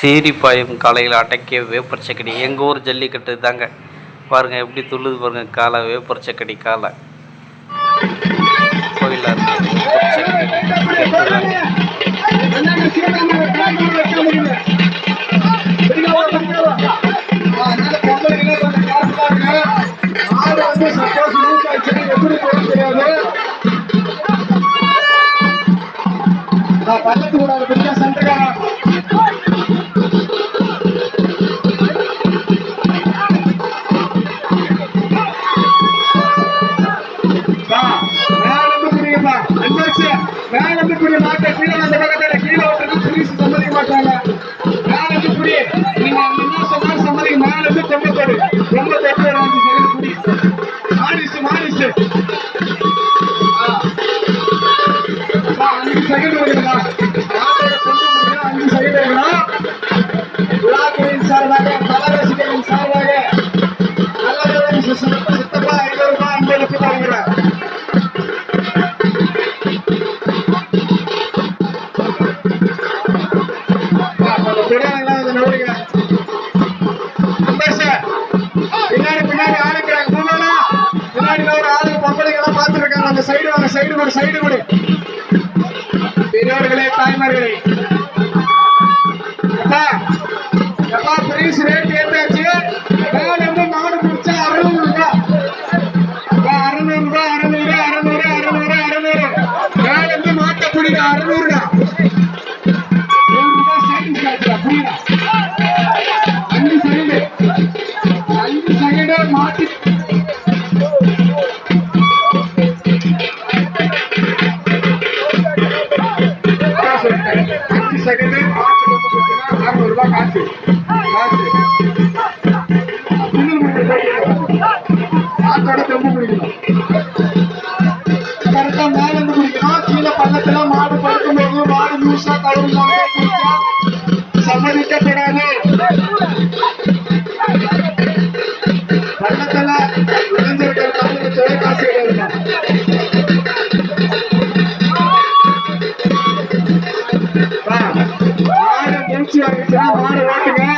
சீரிப்பாயும் காலையில் அடக்கிய வேப்பர் சக்கடி. எங்கள் ஊர் ஜல்லிக்கட்டு தாங்க. பாருங்கள் எப்படி துள்ளுது பாருங்கள் காலை வேப்பர் சக்கடி காலை. கோயிலாக இருக்கு. மேல இருந்து மாட்டை கீழே அந்த பக்கத்துல கீழே விட்டுட்டு போலீஸ் சம்மதிக்க மாட்டாங்க. மேல இருந்து நீங்க என்ன சொன்னாலும் சம்மதிக்க. மேல இருந்து தொண்ணூத்தொரு. தொண்ணூத்தெட்டு ஒரு அஞ்சு second குடி. Maris, Maris. அஞ்சு second இருக்குதுப்பா. மாட்டோட கொண்டு முடியும். அஞ்சு second இருக்கணும். விழாக்குழுவின் சார்பாக பல சார்பாக நல்ல சித்தப்பா ஐநூறு ரூபாய் கொடு சைடு கொடு பெரியவர்களே தாய்மார்களே. அப்பா எப்பா பிரைஸ் ரேட் ஏத்தாச்சு. மாடு பிடிச்சா அறுநூறு ரூபாய் அப்பா, அறுநூறு ரூபாய் அறுநூறு அறுநூறு அறுநூறு அறுநூறு. மேல இருந்து மாட்டை அறுநூறுடா. செகண்ட் அறுநூறுபா காசு. காசு. கரெக்டா மேல இருந்து குடிக்கணும் கீழே பள்ளத்துல மாடு படுக்கும் போது மாடு நியூஸா கழுவிலாம் Yeah, I'm on it.